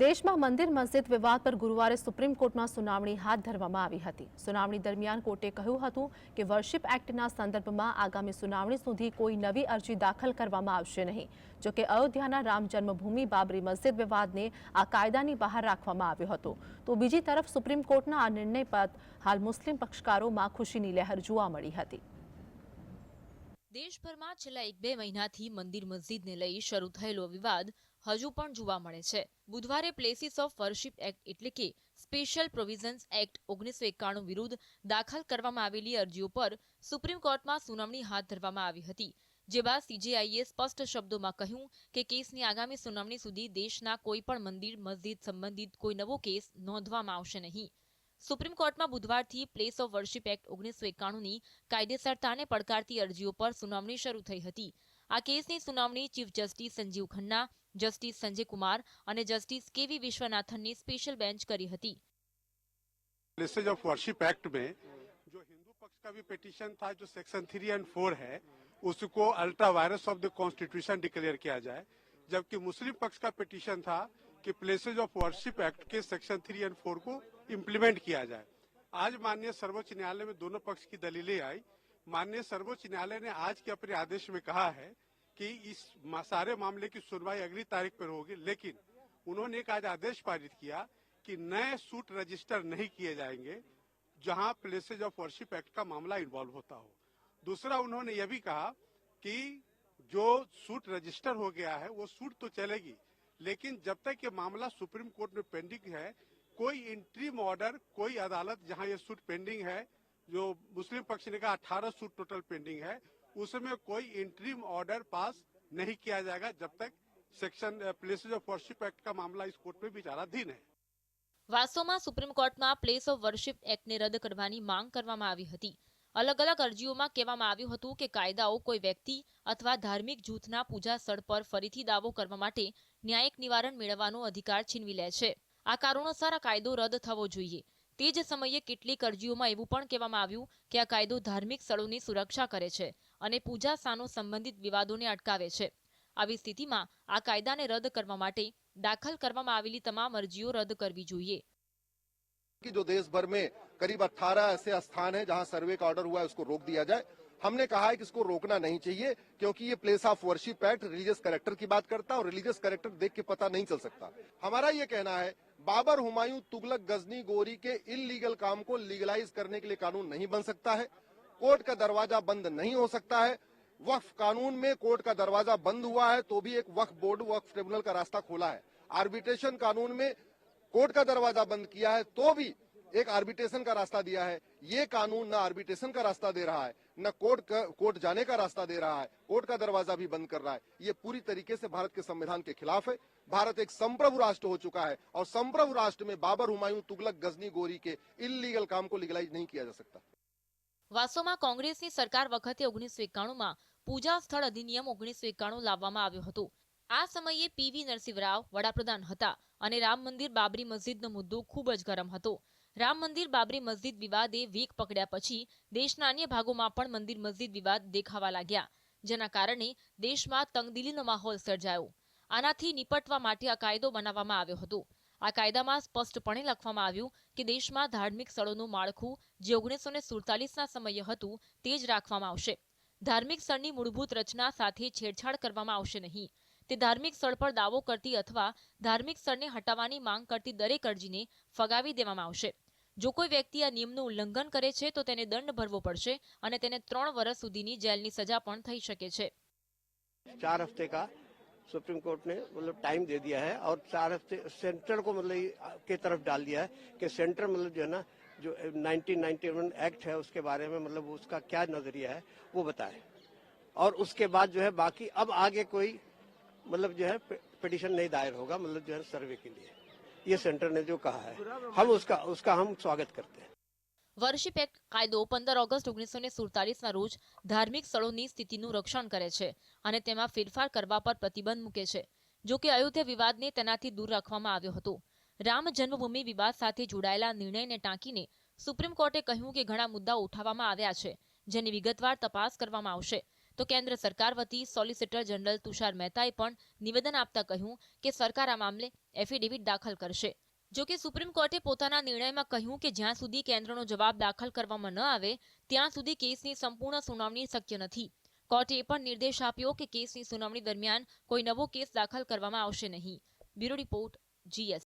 દેશમાં મંદિર મસ્જિદ વિવાદ પર ગુરુવારે સુપ્રીમ કોર્ટમાં સુનાવણી હાથ ધરવામાં આવી હતી સુનાવણી દરમિયાન કોર્ટે કહ્યું હતું કે વર્શિપ એક્ટના સંદર્ભમાં આગામી સુનાવણી સુધી કોઈ નવી અરજી દાખલ કરવામાં આવશે નહીં જો કે અયોધ્યાના રામ જન્મભૂમિ બાબરી મસ્જિદ વિવાદને આ કાયદાની બહાર રાખવામાં આવ્યો હતો તો બીજી તરફ સુપ્રીમ કોર્ટના આ નિર્ણય બાદ હાલ મુસ્લિમ પક્ષકારોમાં ખુશીની લહેર જોવા મળી હતી દેશભરમાં છેલ્લા એક બે મહિનાથી મંદિર મસ્જિદને લઈ શરૂ થયેલો વિવાદ હજુ પણ જોવા મળે છે બુધવારે પ્લેસીસ ઓફ વર્શિપ એક્ટ એટલે કે સ્પેશિયલ પ્રોવિઝન્સ એક્ટ ઓગણીસો એકાણું વિરુદ્ધ દાખલ કરવામાં આવેલી અરજીઓ પર સુપ્રીમ કોર્ટમાં સુનાવણી હાથ ધરવામાં આવી હતી જે સીજેઆઈએ સ્પષ્ટ શબ્દોમાં કહ્યું કે કેસની આગામી સુનાવણી સુધી દેશના કોઈપણ મંદિર મસ્જિદ સંબંધિત કોઈ નવો કેસ નોંધવામાં આવશે નહીં સુપ્રીમ કોર્ટમાં બુધવારથી પ્લેસ ઓફ વર્શિપ એક્ટ ઓગણીસો એકાણુંની કાયદેસરતાને પડકારતી અરજીઓ પર સુનાવણી શરૂ થઈ હતી આ કેસની સુનાવણી chief justice Sanjiv Khanna justice Sanjay Kumar અને જસ્ટિસ કેવી વિશ્વનાથનની સ્પેશિયલ બેન્ચ કરી હતી ऑफ वर्शिप एक्ट में जो हिंदू पक्ष का भी पिटीशन था जो सेक्शन थ्री एंड फोर है उसको ultra vires of the constitution declare किया जाए जबकि मुस्लिम पक्ष का पिटिशन था कि प्लेसेज ऑफ वर्शिप एक्ट के सेक्शन थ्री एंड फोर को इम्प्लीमेंट किया जाए आज माननीय सर्वोच्च न्यायालय में दोनों पक्ष की दलीलें आई माननीय सर्वोच्च न्यायालय ने आज के अपने आदेश में कहा है कि इस सारे मामले की सुनवाई अगली तारीख पर होगी लेकिन उन्होंने एक आज आदेश पारित किया कि नए सूट रजिस्टर नहीं किए जाएंगे जहां प्लेसेज ऑफ वर्शिप एक्ट का मामला इन्वॉल्व होता हो दूसरा उन्होंने यह भी कहा कि जो सूट रजिस्टर हो गया है वो सूट तो चलेगी लेकिन जब तक ये मामला सुप्रीम कोर्ट में पेंडिंग है कोई इंट्रीम ऑर्डर कोई अदालत जहां ये सूट पेंडिंग है जो मुस्लिम पक्ष ने कहा अठारह सूट टोटल पेंडिंग है ઉસમે કોઈ ઇન્ટ્રીમ ઓર્ડર પાસ નહીં કિયા જાયગા જબ તક section place of worship act કા મામલો સુપ્રીમ કોર્ટ પર વિચારાધીન હે વાસ્તવમાં સુપ્રીમ કોર્ટમાં પ્લેસ ઓફ વર્શિપ એક્ટ ને રદ કરવાની માંગ કરવામાં આવી હતી અલગ અલગ અરજીઓમાં કહેવામાં આવ્યું હતું કે કાયદાઓ કોઈ વ્યક્તિ અથવા ધાર્મિક જૂથના પૂજા સ્થળ પર ફરીથી દાવો કરવા માટે ન્યાયિક નિવારણ મેળવવાનો અધિકાર છીનવી લે છે આ કારણોસર આ કાયદો રદ થવો જોઈએ તે જ સમયે કેટલીક અરજીઓમાં એવું પણ કહેવામાં આવ્યું કે આ કાયદો ધાર્મિક સ્થળોની સુરક્ષા કરે છે અને પૂજા સ્થાનો સંબંધિત વિવાદોને અટકાવે છે આવી સ્થિતિમાં આ કાયદાને રદ કરવા માટે દાખલ કરવામાં આવેલી તમામ અરજીઓ રદ કરવી જોઈએ जो देश भर में करीब 18 ऐसे स्थान हैं जहां सर्वे का ऑर्डर हुआ है उसको रोक दिया जाए हमने कहा है कि इसको रोकना नहीं चाहिए क्योंकि ये place of worship act religious character की बात करता है और रिलीजियस करेक्टर देख के पता नहीं चल सकता हमारा ये कहना है बाबर हुमायूं तुगलक गजनी गोरी के इलीगल काम को लीगलाइज करने के लिए कानून नहीं बन सकता है कोर्ट का दरवाजा बंद नहीं हो सकता है वक्फ कानून में कोर्ट का दरवाजा बंद हुआ है तो भी एक वक्फ बोर्ड वक्फ ट्रिब्यूनल का रास्ता खोला है आर्बिट्रेशन कानून में कोर्ट का दरवाजा बंद किया है तो भी एक आर्बिट्रेशन का रास्ता दिया है ये कानून ना आर्बिट्रेशन का रास्ता दे रहा है ન કોર્ટ કોર્ટ જાને કા રસ્તા દેરા હૈ કોર્ટ કા દરવાજા ભી બંધ કર રહા હૈ યે પૂરી તરીકે સે ભારત કે સંવિધાન કે खिलाफ હૈ ભારત એક સંપ્રભુ રાષ્ટ્ર હો ચુકા હૈ ઓર સંપ્રભુ રાષ્ટ્ર મે બાબર હુમાયુ તુગલક ગઝની ગોરી કે ઇલીગલ કામ કો લીગલાઈઝ નહીં કિયા જા સકતા વાસુમા કોંગ્રેસ ની સરકાર વગતી 1991 માં પૂજા સ્થળ અધિનિયમ 1991 લાવવા માં આવ્યુ હતો આ સમય એ પી વી નરસિરાવ વડાપ્રધાન હતા અને રામ મંદિર બાબરી મસ્જિદ નો મુદ્દો ખૂબ જ ગરમ હતો રામ મંદિર બાબરી મસ્જિદ વિવાદે વેગ પકડ્યા પછી દેશના અન્ય ભાગોમાં પણ મંદિર મસ્જિદ વિવાદ દેખાવા લાગ્યા જેના કારણે દેશમાં તંગદિલીનો માહોલ સર્જાયો આનાથી નિપટવા માટે આ કાયદો બનાવવામાં આવ્યો હતો આ કાયદામાં સ્પષ્ટપણે લખવામાં આવ્યું કે દેશમાં ધાર્મિક સ્થળોનું માળખું જે ઓગણીસો ને સુડતાલીસના સમયે હતું તે જ રાખવામાં આવશે ધાર્મિક સ્થળની મૂળભૂત રચના સાથે છેડછાડ કરવામાં આવશે નહીં તે ધાર્મિક સ્થળ પર દાવો કરતી અથવા ધાર્મિક સ્થળને હટાવવાની માંગ કરતી દરેક અરજીને ફગાવી દેવામાં આવશે जो कोई व्यक्ति आ નિયમનું उल्लंघन करे છે તો તેને દંડ ભરવો પડશે અને તેને ત્રણ વર્ષ સુધીની જેલની સજા પણ થઈ શકે सुप्रीम कोर्ट ने मतलब टाइम दे दिया है और चार हफ्ते सेंटर को मतलब के तरफ डाल दिया है कि सेंटर मतलब जो है ना जो 1991 एक्ट है उसके बारे में मतलब उसका क्या नजरिया है वो बताए और उसके बाद जो है बाकी अब आगे कोई मतलब जो है पिटिशन नहीं दायर होगा मतलब जो है सर्वे के लिए ये सेंटर ने जो कहा है हम उसका उसका हम स्वागत करते हैं વર્શિપ એક્ટ કાયદો પંદર ઓગસ્ટ ઓગણીસો ને સુડતાલીસના રોજ ધાર્મિક સ્થળોની સ્થિતિનું રક્ષણ કરે છે અને તેમાં ફેરફાર કરવા પર પ્રતિબંધ મૂકે છે જો કે અયોધ્યા વિવાદને તેનાથી દૂર રાખવામાં આવ્યો હતો રામ જન્મભૂમિ વિવાદ સાથે જોડાયેલા નિર્ણયને ટાંકીને સુપ્રીમ કોર્ટે કહ્યું કે ઘણા મુદ્દા ઉઠાવવામાં આવ્યા છે જેની વિગતવાર તપાસ કરવામાં આવશે તો કેન્દ્ર સરકાર વતી સોલિસિટર જનરલ તુષાર મહેતાએ પણ નિવેદન આપતા કહ્યું કે સરકાર આ મામલે એફિડેવિટ દાખલ કરશે જો કે સુપ્રીમ કોર્ટે પોતાના નિર્ણયમાં કહ્યું કે જ્યાં સુધી કેન્દ્રનો જવાબ દાખલ કરવામાં ન આવે ત્યાં સુધી કેસની સંપૂર્ણ સુનાવણી શક્ય નથી કોર્ટે એ પણ નિર્દેશ આપ્યો કે કેસની સુનાવણી દરમિયાન કોઈ નવો કેસ દાખલ કરવામાં આવશે નહીં બ્યુરો રિપોર્ટ જીએસ